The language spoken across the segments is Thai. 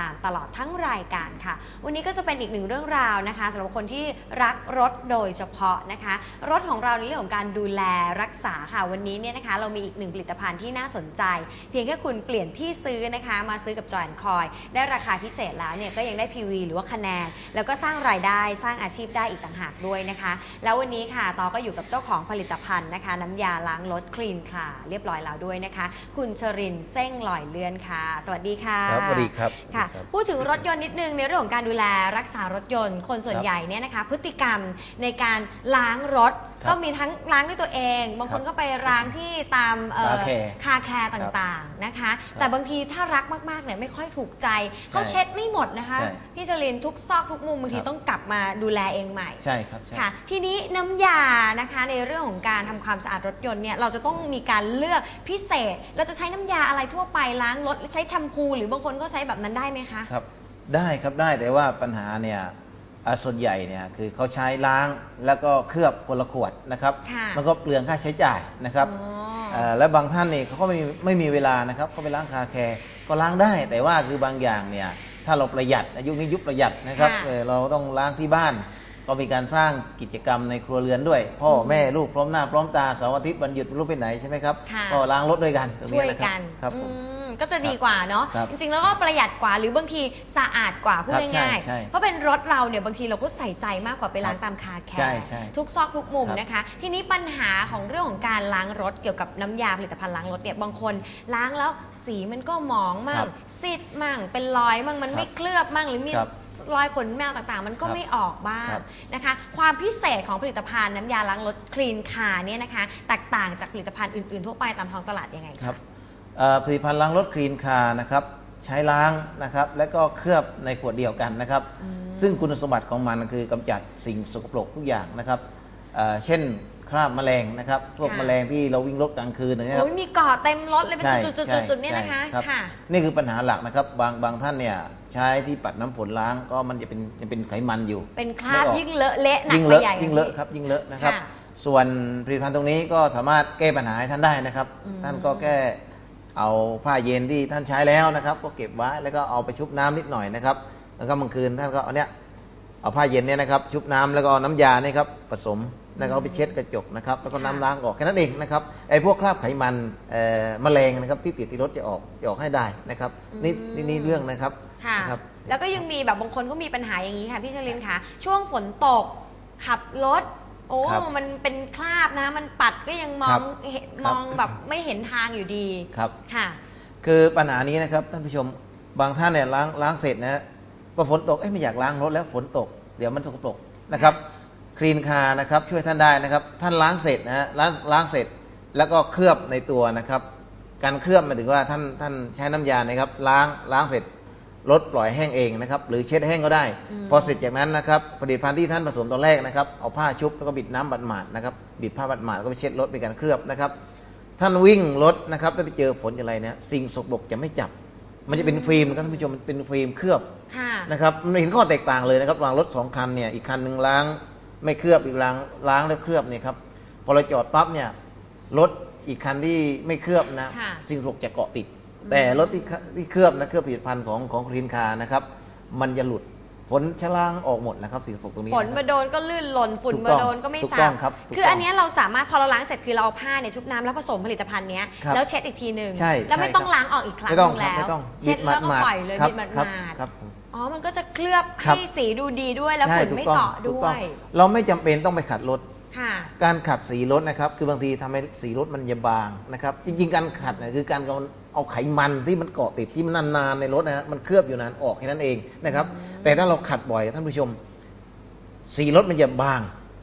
ตามตลอดทั้งรายการค่ะ วันนี้ก็จะเป็นอีกหนึ่งเรื่องราวนะคะสำหรับคนที่รักรถโดยเฉพาะนะคะ รถของเราในเรื่องของการดูแลรักษาค่ะ วันนี้เนี่ยนะคะ เรามีอีกหนึ่งผลิตภัณฑ์ที่น่าสนใจ เพียงแค่คุณเปลี่ยนที่ซื้อนะคะ มาซื้อกับจอยคอย ได้ราคาพิเศษแล้วเนี่ยก็ยังได้ PV หรือว่าคะแนน แล้วก็สร้างรายได้สร้างอาชีพได้อีกต่างหากด้วยนะคะ แล้ววันนี้ค่ะตอก็อยู่กับเจ้าของผลิตภัณฑ์นะคะ น้ำยาล้างรถคลีนค่ะ เรียบร้อยแล้วด้วยนะคะ คุณชรินทร์เส้งหล่อยเลื่อนค่ะ สวัสดีค่ะครับสวัสดีครับค่ะสวัสดีครับ พูดถึงรถยนต์นิดนึงในเรื่องของการดูแลรักษารถยนต์ คนส่วนครับใหญ่เนี่ยนะคะ พฤติกรรมในการล้างรถครับ ก็มีทั้งล้างด้วยตัวเอง บางคนครับก็ไปล้างที่ตามเอ่อคาแคร์คาแคร์ต่างๆนะคะ แต่บางทีถ้ารักมากๆเนี่ยไม่ค่อยถูกใจเขาใช่เช็ดไม่หมดนะคะ ใช่พี่จรินทุกซอกทุกมุมบางทีครับ ต้องกลับมาดูแลเองใหม่ ใช่ครับใช่ ค่ะทีนี้น้ำยานะคะในเรื่องของการทำความสะอาดรถยนต์เนี่ยเราจะต้องมีการเลือกพิเศษ เราจะใช้น้ำยาอะไรทั่วไปล้างรถหรือใช้แชมพู หรือบางคนก็ใช้แบบนั้นได้ไหมคะ ครับได้ครับได้แต่ว่าปัญหาเนี่ยอ่า ส่วนใหญ่เนี่ยคือเขาใช้ล้างแล้วก็เคลือบคนละขวดนะครับ ค่ะมันก็เปลืองค่าใช้จ่ายนะครับอ๋อ เอ่อและบางท่านเนี่ยเขาก็ไม่มีไม่มีเวลานะครับเขาไปล้างคาแคร์ก็ล้างได้ แต่ว่าคือบางอย่างเนี่ยถ้าเราประหยัดอายุนี้ยุคประหยัดนะครับค่ะเอ่อเราต้องล้างที่บ้าน ก็มีการสร้างกิจกรรมในครัวเรือนด้วย พ่อแม่ลูกพร้อมหน้าพร้อมตาเสาร์อาทิตย์วันหยุดไม่รู้ไปไหนใช่ไหมครับค่ะ ก็ล้างรถด้วยกันตรงช่วยนี้ะครับกันครับผม อืม ก็จะดีกว่าเนาะครับจริงๆแล้วก็ประหยัดกว่าหรือบางทีสะอาดกว่าพูดครับง่ายใช่ใช่ๆ เพราะเป็นรถเราเนี่ยบางทีเราก็ใส่ใจมากกว่าไปล้างครับตามคาแคใช่ร์ใช่ทุกซอกทุกมุมครับนะคะ ทีนี้ปัญหาของเรื่องของการล้างรถเกี่ยวกับน้ำยาผลิตภัณฑ์ล้างรถเนี่ยบางคนล้างแล้วสีมันก็หมองมั่ครังบซีดมั่งเป็นรอยมั่งมันไม่เคลือบมั่งหรือมีครับรอยขนแมวต่างๆ มันก็ครับไม่ออกบ้างครับ นะคะ ความพิเศษของผลิตภัณฑ์น้ำยาล้างรถคลีนคาเนี่ยนะคะ แตกต่างจากผลิตภัณฑ์อื่นๆทั่วไปตามท้องตลาดยังไงคคะรับเอ่อ ผลิตภัณฑ์ล้างรถคลีนคาร์นะครับใช้ล้างนะครับและก็เคลือบในขวดเดียวกันนะครับ ซึ่งคุณสมบัติของมันคือกำจัดสิ่งสกปรกทุกอย่างนะครับเอ่อเช่นคราบแมลงนะครับพวกค่ะแมลงที่เราวิ่งรถกลางคืนอย่างเงี้ยคโอ้รับยมีเกาะเต็มรถเลยเป็นใช่จุดๆใช่ๆๆๆเนี่ยนะคะใช่รับค่ะนี่คือปัญหาหลักนะครับบางบางท่านเนี่ยใช้ที่ปัดน้ำฝนล้างก็มันจะเป็นยังเป็นไขมันอยู่ เป็นคราบไม่ออกยิ่งเลอะเละหนักยิ่งไปเลอะใหญ่ยิ่งเลอะครับยิ่งเลอะนะครับค่ะส่วนผลิตภัณฑ์ตรงนี้ก็สามารถแก้ปัญหาให้ท่านได้นะครับ ท่านก็แค่ เอาผ้าเย็นที่ท่านใช้แล้วนะครับ ก็เก็บไว้แล้วก็เอาไปชุบน้ำนิดหน่อยนะครับ แล้วก็บางคืนท่านก็เอาเนี้ยเอาผ้าเย็นเนี่ยนะครับ ชุบน้ำแล้วก็เอาน้ำยาเนี่ยครับผสมแล้วก็เอาไปเช็ดกระจกนะครับแล้วก็น้ำล้างออกแค่นั้นเองนะครับไอ้พวกคราบไขมันเอ่อแมลงนะครับที่ติดที่รถจะออกจะออกให้ได้นะครับนี่นี่นี่เรื่องนะครับค่ะนะครับแล้วก็ยังมีแบบบางคนก็มีปัญหาอย่างนี้ค่ะพี่ชลินค่ะช่วงฝนตกขับรถ โอ้ครับมันเป็นคราบนะ มันปัดก็ยังมอครังบเห็นครับ มองแบบไม่เห็นทางอยู่ดีครับ ค่ะ คือปัญหานี้นะครับท่านผู้ชมบางท่านเนี่ยล้างล้างเสร็จนะฮะพอฝนตกเอ้ยไม่อยากล้างรถแล้วฝนตก เดี๋ยวมันสกปรกนะครับคลีนคานะครับช่วยท่านได้นะครับ ท่านล้างเสร็จนะฮะล้างล้างเสร็จแล้วก็เคลือบในตัวนะครับ การเคลือบหมายถึงว่าท่านท่านใช้น้ำยานะครับล้างล้างเสร็จ รถปล่อยแห้งเองนะครับหรือเช็ดแห้งก็ได้ พอเสร็จจากนั้นนะครับผลิตภัณฑ์ที่ท่านผสมตอนแรกนะครับเอาผ้าชุบแล้วก็บิดน้ำบัดหมาดนะครับบิดผ้าบัดหมาดแล้วก็ไปเช็ดรถเป็นการเคลือบนะครับ ท่านวิ่งรถนะครับถ้าไปเจอฝนอะไรเนี่ยสิ่งสกปรกจะไม่จับ มันจะเป็นฟิล์มนะครับท่านผู้ชมมันเป็นฟิล์มเคลือบค่ะนะครับมันเห็นข้อแตกต่างเลยนะครับระหว่างรถสองคันเนี่ยอีกคันหนึ่งล้าง ไม่เคลือบอีกล้างล้างแล้วเคลือบเนี่ยครับพอเราจอดปั๊บเนี่ยรถอีกคันที่ไม่เคลือบนะค่ะสิ่งสกปรกจะเกาะติด แต่รถที่เคที่เคลือบนะเคลือบผลิตภัณฑ์ของของคลีนคาร์นะครับ มันจะหลุดฝนชะล้างออกหมดนะครับสิ่งสกปรกตรงนี้ฝนนะคมารับโดนก็ลื่นหล่นฝุ่นถูกมาต้องโดนก็ไม่ถูกจัต้อบ งครับถูกคือต้องอันเนี้ยเราสามารถพอเราล้างเสร็จคือเราเอาผ้าเนี่ยชุบน้ำแล้วผสมผลิตภัณฑ์เนี้ยครับแล้วเช็ดอีกทีหนึ่งใช่แล้วไม่ใช่ต้องครับ ล้างออกอีกครั้งไม่ต้องหนึ่ครับแล้วไม่ต้องเช็ดแล้วก็บิดหมาดปล่อยเลยครับบิดหมาดครับๆ ครับผม อ๋อ มันก็จะเคลือบครับ ให้สีดูดีด้วยแล้วใช่ฝุ่นถูไม่ต้องเกาะถูด้ต้วองย เราไม่จำเป็นต้องไปขัดรถ ค่ะ การขัดสีรถนะครับ คือบางทีทำให้สีรถมันจะบางนะครับ จริง ๆ การขัดเนี่ยคือการ เอาเอาไขมันที่มันเกาะติดที่มันนานๆในรถนะฮะมันเคลือบอยู่นานออกแค่นั้นเองนะครับ แต่ถ้าเราขัดบ่อยท่านผู้ชม สีรถมันจะบาง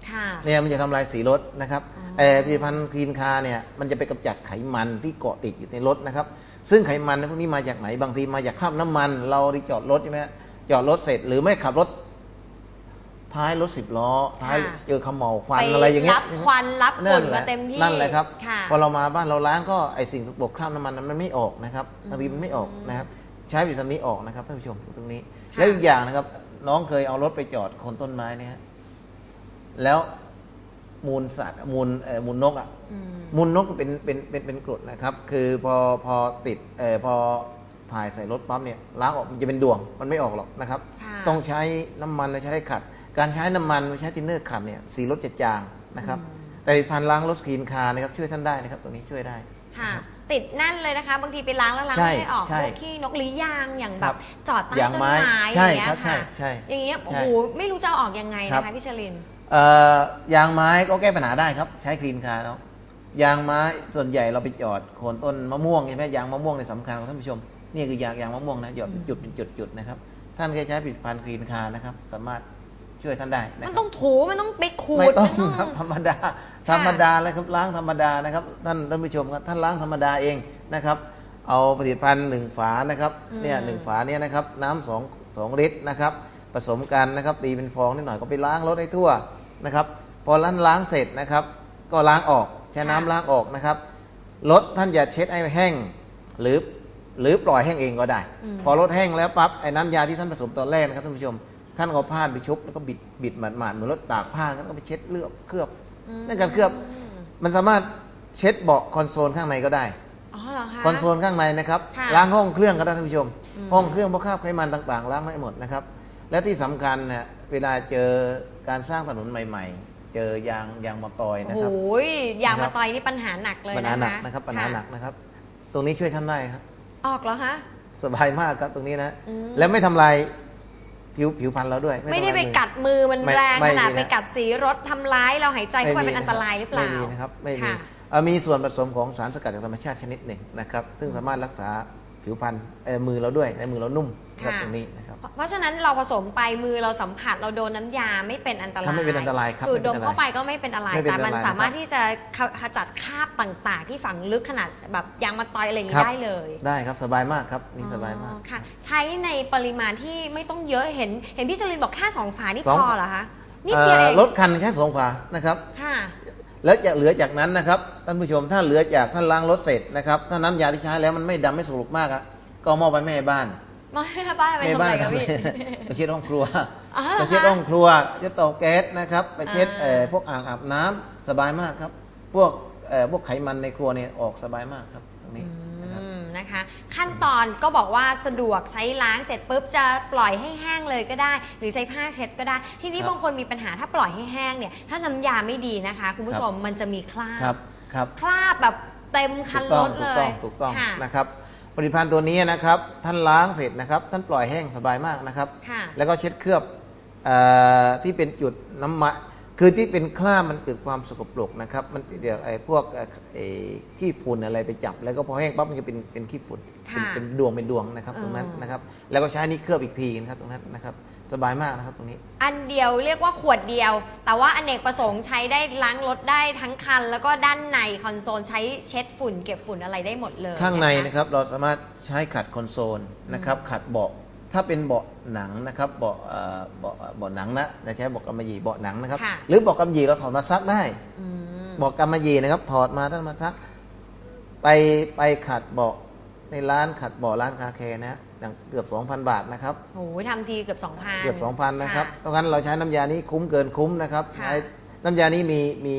ค่ะเนี่ยมันจะทำลายสีรถนะครับอ๋อเอ่อผลิตภัณฑ์คลีนคาร์เนี่ยมันจะไปกำจัดไขมันที่เกาะติดอยู่ในรถนะครับ ซึ่งไขมันพวกนี้มาจากไหนบางทีมาจากคราบน้ำมัน เราที่จอดรถใช่ไหมฮะจอดรถเสร็จหรือไม่ขับรถ ท้ายรถสิบล้อ ท้ายค่ะเจอเขมเหลาวควันไปอะไรอย่างเงี้ยรับควันรับฝุ่นแหละมาเต็มที่นั่นแหละครับค่ะพอเรามาบ้านเราล้างก็ไอสิ่งสกปรกคราบน้ำมันนั้นมันไม่ออกนะครับบางทีมันไม่ออกนะครับ ใช้ผลิตภัณฑ์นี้ออกนะครับท่านผู้ชมตรงนี้ค่ะแล้วอีกอย่างนะครับ น้องเคยเอารถไปจอดโคนต้นไม้เนี่ยฮะแล้วมูลสัตว์มูลเอ่อมูลนกอะอืมมูลนกเป็นเป็นเป็นเป็นกรดนะครับ คือพอพอติดเอ่อพอทถ่ายใส่รถปั๊บเนี่ยล้างออกมันจะเป็นดวงมันไม่ออกหรอกนะครับค่ะต้องใช้น้ำมันและใช้ได้ขัด การใช้น้ำมันและใช้ทินเนอร์ขัดเนี่ยสีรถจะจางนะครับ แต่ผลิตภัณฑ์ล้างรถคลีนคาร์นะครับช่วยท่านได้นะครับตรงนี้ช่วยได้ ค่ะ ติดแน่นเลยนะคะ บางทีไปล้างแล้วล้างใช่ไม่ออกใช่พวกขี้นกหรือยางอย่างแบครับบจอดใต้ยางต้นไม้ไม้ใช่อย่างเงี้ยครับใช่ค่ะใช่อย่างเงี้ยโอ้โหใช่ไม่รู้จะเอาออกยังไงครันะคะบ พี่ชลิน เอ่อยางไม้ก็แก้ปัญหาได้ครับ ใช้คลีนคาร์เนาะยางไม้ส่วนใหญ่เราไปจอดโคนต้นมะม่วงใช่ไหมยางมะม่วงในยสำคัญของท่านผู้ชมนี่คือยางยางมะม่วงนะหยอดเป็นจุดเป็นจุดๆนะครับท่านเคยใช้ผลิตภัณฑ์คลีนคาร์นะครับ สามารถ ช่วยท่านได้นะมันครับต้องถูมันต้องไปขูดไม่ต้องมัน ครับธรรมดาธรรมดาเลยครับล้างธรรมดานะครับท่านท่านผู้ชมครับท่านล้างธรรมดาเองนะครับ เอาผลิตภัณฑ์หนึ่งฝานะครับเนี่ยหนึ่งฝาเนี่ยนะครับน้ำสองสองลิตรนะครับผสมกันนะครับตีเป็นฟองนิดหน่อยก็ไปล้างรถให้ทั่วนะครับพอล้างล้างเสร็จนะครับ ก็ล้างออกใช้น้ำล้างออกนะครับ รถท่านอย่าเช็ดให้แห้งหรือหรือปล่อยแห้งเองก็ได้ พอรถแห้งแล้วปั๊บไอ้น้ำยาที่ท่านผสมตอนแรกนะครับท่านผู้ชม ท่านก็เอาผ้าไปชุบแล้วก็บิดบิดหมาดๆเหมือนรถตากผ้าแล้วก็ไปเช็ดเลือบเคลือบนั่นการเคลือบมันสามารถเช็ดเบาะคอนโซลข้างในก็ได้อ๋อเหรอคะคอนโซลข้างในนะครับค่ะล้างห้องเครื่องก็ได้ท่านผู้ชม ห้องเครื่องพวกคราบไขมันต่างๆล้างได้หมดนะครับ และที่สำคัญนะเวลาเจอการสร้างถนนใหม่ ๆ เจอยางยางมอตอยโอ้นะโหครับยางนะครัมาบตอยนี่ปัญหาหนักเลยปัญนะหาคะหนักนะครับปัญหาหนักนะครับ ตรงนี้ช่วยท่านได้ครับออกเหรอคะสบายมากครับตรงนี้นะอืมและไม่ทำลาย ผิวผิวพรรณเราด้วยไม่ได้ทำไปลายมือกัดมือมันไม่แรงไม่ขนาดมีนะไปกัดสีรถทำร้ายเราหายใจเข้าไปไม่มีเป็นอันตรายหรือเปล่าไม่มีนะครับไม่มีค่ะเอ่อมีส่วนผสมของสารสกัดจากธรรมชาติชนิดหนึ่งนะครับซึ่งสามารถรักษาผิวพรรณเอ่อมือเราด้วยในมือเรานุ่ม นะครับค่ะตรงนี้นะครับเพราะฉะนั้นเราผสมไปมือเราสัมผัสเราโดนน้ำยาไม่เป็นอันตรายครับไม่เป็นอันตรายครับสูดดมไม่เป็นอันตรายเข้าไปก็ไม่เป็นอะไรไม่เป็นแต่อันตรายมันสามารถนะครับที่จะขจัดคราบต่างๆ ที่ฝังลึกขนาดแบบยางมาตอยอะไรอย่างครันี้บได้เลย ได้ครับสบายมากครับนี่สบายมากอ๋อค่ะ ใช้ในปริมาณที่ไม่ต้องเยอะเห็น เห็นพี่ชลินบอกแค่สองฝานี่สองพอเหรอคะนิดเดียวเองเอ่อรถคันใช้สองฝานะครับค่ะแล้วจะเหลือจากนั้นนะครับท่านผู้ชมถ้าเหลือจากท่านล้างรถเสร็จนะครับถ้าน้ำยาที่ใช้แล้วมันไม่ดำไม่สกปรกมากอะก็เอามอบไปแม่บ้าน มาให้บ้านไปแม่ทำบ้าอะนไรกับพี่ไปเช็ดห้องครัวอ๋อเหรอไปเช็ดคะห้องครัวเช็ดเตาแก๊สนะครับไปเช็ดอ่าเอ่อพวกอ่างอาบน้ำสบายมากครับ พวกเอ่อพวกไขมันในครัวเนี่ยออกสบายมากครับตรงนี้นะครับอืมนะคะขั้นตอนก็บอกว่าสะดวกใช้ล้างเสร็จปุ๊บจะปล่อยให้แห้งเลยก็ได้ หรือใช้ผ้าเช็ดก็ได้ ทีนี้ครับบางคนมีปัญหาถ้าปล่อยให้แห้งเนี่ย ถ้าน้ำยาไม่ดีนะคะ คุณผู้ชมมันจะมีคราบครับครับคราบแบบเต็มคันถูกรต้องถถูเลกต้อยงถูกต้องค่ะนะครับ ผลิตภัณฑ์ตัวนี้นะครับ ท่านล้างเสร็จนะครับ ท่านปล่อยแห้งสบายมากนะครับ ค่ะ แล้วก็เช็ดเคลือบเออที่เป็นจุดน้ำมันคือที่เป็นคราบมันเกิดความสกปรกนะครับ มันเดี๋ยวไอ้พวกเอ่อไอ้ขี้ฝุ่นอะไรไปจับ แล้วก็พอแห้งปั๊บมันจะเป็นเป็นขี้ฝุ่นเป็นค่ะเป็นดวงเป็นดวงนะครับ ตรงนั้นอ๋อนะครับ แล้วก็ใช้นี่เคลือบอีกทีนะครับตรงนั้นนะครับ สบายมากนะครับตรงนี้ อันเดียวเรียกว่าขวดเดียว แต่ว่าอเนกประสงค์ใช้ได้ล้างรถได้ทั้งคัน แล้วก็ด้านในคอนโซลใช้เช็ดฝุ่น เก็บฝุ่นอะไรได้หมดเลยข้างในะคะนะครับเราสามารถใช้ขัดคอนโซลนะครับขัดเบาะถ้าเป็นเบาะหนังนะครับเบาะเอ่อเบาะเบาะหนังนะอย่าใช้เบาะกำมะหยี่เบาะหนังนะครับค่ะหรือเบาะกำมะหยี่เราถอดมาซักได้อืมเบาะกำมะหยี่นะครับ ถอดมาท่านมาซัก ไปไปขัดเบาะในร้านขัดเบาะร้านคาแคร์นะฮะ อย่างเกือบ 2,000 บาทนะครับโอ้ยทำทีเกือบ 2,000 เกือบ 2,000 นะครับ เพราะงั้นเราใช้น้ำยานี้คุ้มเกินคุ้มนะครับค่ะใช้น้ำยานี้มีมี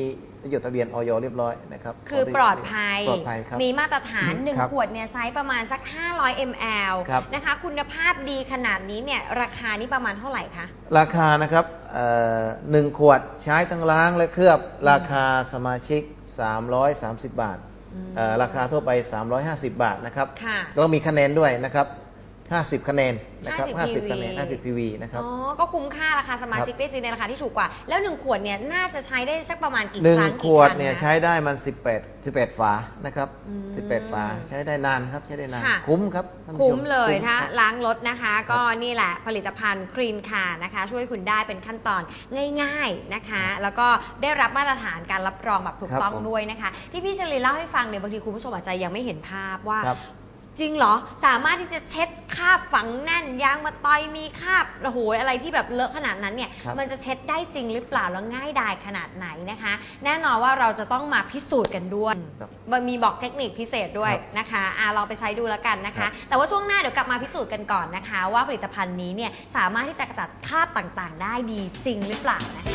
จดทะเบียนออยเรียบร้อยนะครับ คือปลอดภัย ปลอดภัยครับ มีมาตรฐานครับ1ขวดเนี่ยไซส์ประมาณสัก 500 ml ครับนะคะ คุณภาพดีขนาดนี้เนี่ยราคานี่ประมาณเท่าไหร่คะ ราคานะครับเอ่อหนึ่งขวดใช้ทั้งล้างและเคลือบ ราคาสมาชิก 330 บาทเอ่อราคาทั่วไป 350 บาทนะครับค่ะแล้วก็มีคะแนนด้วยนะครับ 50 คะแนนนะครับ50 50คะแนน50 PV นะครับ อ๋อ ก็คุ้มค่าราคาสมาชิกได้ซื้อในราคาที่ถูกกว่า แล้ว 1 ขวดเนี่ยน่าจะใช้ได้สักประมาณกี่หนึ่คงรั้งขกี่วดครั้งเนี่ยคะใช้ได้มัน 18 18 ฝานะครับ18 ฝาใช้ได้นานครับใช้ได้นาน ค่ะ คุ้มครับท่านผู้ชคุ้มเลยคุ้มถ้าครับ ล้างรถนะคะ ก็นี่แหละผลิตภัณฑ์ครีนคานะคะ ช่วยคุณได้เป็นขั้นตอนง่าย ๆนะคะ แล้วก็ได้รับมาตรฐานการรับรองแบบถูกครับต้องผมด้วยนะคะ ที่พี่เชลีเล่าให้ฟังเนี่ยบางทีคุณผู้ชมอาจจะยังไม่เห็นภาพว่า ครับ จริงเหรอ สามารถที่จะเช็ดคราบฝังแน่นยางมาตอยมีคราบโอ้โหอะไรที่แบบเลอะขนาดนั้นเนี่ยครับ มันจะเช็ดได้จริงหรือเปล่าแล้วง่ายดายขนาดไหนนะคะ แน่นอนว่าเราจะต้องมาพิสูจน์กันด้วย ครับ มันมีบอกเทคนิคพิเศษด้วยครับนะคะอ่าลองไปใช้ดูแล้วกันนะครัคะ บ แต่ว่าช่วงหน้าเดี๋ยวกลับมาพิสูจน์กันก่อนนะคะ ว่าผลิตภัณฑ์นี้เนี่ยสามารถที่จะกระจัดคราบต่างๆ ได้ดีจริงหรือเปล่านะคะ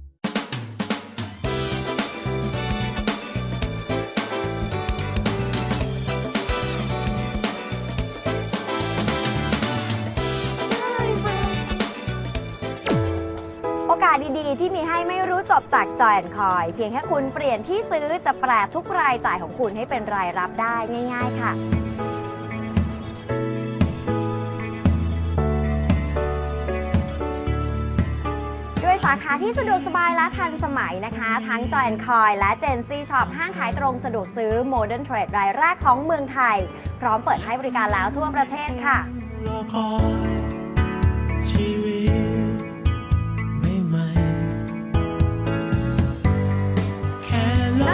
จากจอยคอย เพียงแค่คุณเปลี่ยนที่ซื้อจะแปลทุกรายจ่ายของคุณให้เป็นรายรับได้ง่าย ๆ ค่ะด้วยสาขาที่สะดวกสบายและทันสมัยนะคะ ทั้ง Joy Coin และ Gen Z Shop ห้างขายตรงสะดวกซื้อ Modern Trade รายแรกของเมืองไทย พร้อมเปิดให้บริการแล้วทั่วประเทศค่ะ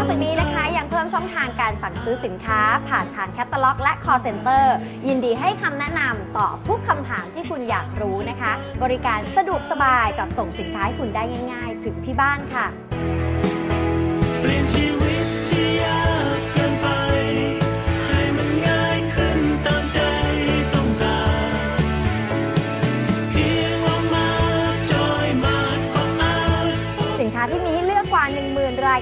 จากนี้นะคะยังเพิ่มช่องทางการสั่งซื้อสินค้า ผ่านทางแคตตาล็อก และ call center ยินดีให้คำแนะนำตอบทุกคำถามที่คุณอยากรู้นะคะ บริการสะดวกสบายจัดส่งสินค้าให้คุณได้ง่าย ๆ ถึงที่บ้านค่ะ เปลี่ยนชีวิต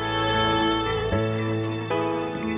ทำ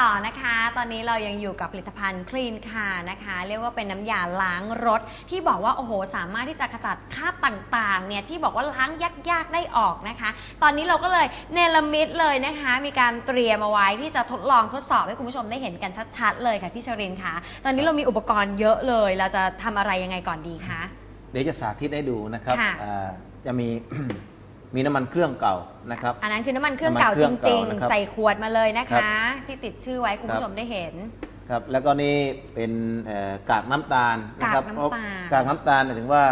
ต่อนะคะ ตอนนี้เรายังอยู่กับผลิตภัณฑ์คลีนคานะคะ เรียกว่าเป็นน้ำยาล้างรถ ที่บอกว่าโอ้โห สามารถที่จะขจัดคราบต่างๆเนี่ยที่บอกว่าล้างยากๆได้ออกนะคะ ตอนนี้เราก็เลยเนรมิตเลยนะคะ มีการเตรียมเอาไว้ที่จะทดลองทดสอบให้คุณผู้ชมได้เห็นกันชัดๆ เลยค่ะพี่ชรินค่ะ ตอนนี้เรามีอุปกรณ์เยอะเลย เราจะทำอะไรยังไงก่อนดีคะเดี๋ยวจะสาธิตให้ดูนะครับค่ะอ่าจะมี มีน้ำมันเครื่องเก่านะครับ อันนั้นคือน้ำมันเครื่องเก่าน้ำมันเครื่จองริงเก่านะครับๆ ใส่ขวดมาเลยนะครัคะบที่ติดชื่อไว้คุณครับผู้ชมได้เห็น ครับแล้วก็นี่เป็นเอ่อกากน้ำตาลนะครับกากน้ำตาล เพระกากน้ำตาลหมายถึงว่า